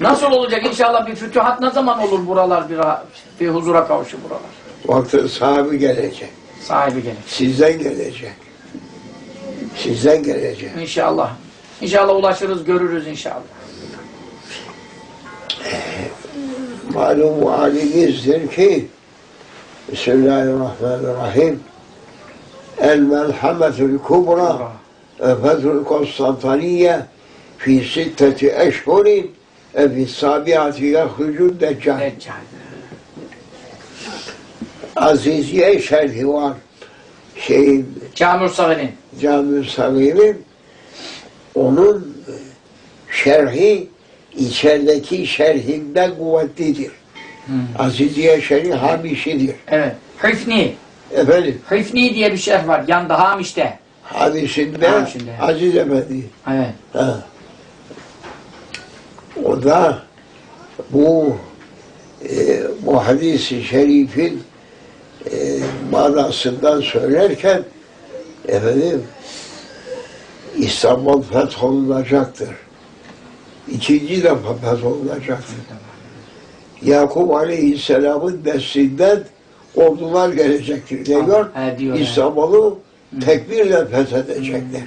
Nasıl olacak inşallah bir fütühat ne zaman olur buralar bir, bir huzura kavuşur buralar. Vakti sahibi gelecek. Sahibi gelir. Sizden gelecek. Sizden gelecek. İnşallah. İnşallah ulaşırız görürüz inşallah. Malum halimizdir ki Bismillahirrahmanirrahim El melhametul kubra Efetul Konstantaniye fi sitteti eşhurin fi sabiati yahrucun deccal. Aziziye şerhi var. Şeyin Camur Sahi'nin. Cami Sagir'in onun şerhi içerideki şerhinden kuvvetlidir. Aziziye şerhi Hamişidir. Evet. Hifni. Efendim Hifni diye bir şerh var. Yanda Hamiş'te. Hamişinde Hamişinde. Aziz Efendi. Evet. Ha. Da bu e, bu hadisi şerifin e, manasından söylerken efendim İstanbul fetholunacaktır. İkinci defa fetholunacaktır. Yakup Aleyhisselam'ın neslinden ordular gelecektir diyor. Ha, diyor, İstanbul'u tekbirle fethedecekler.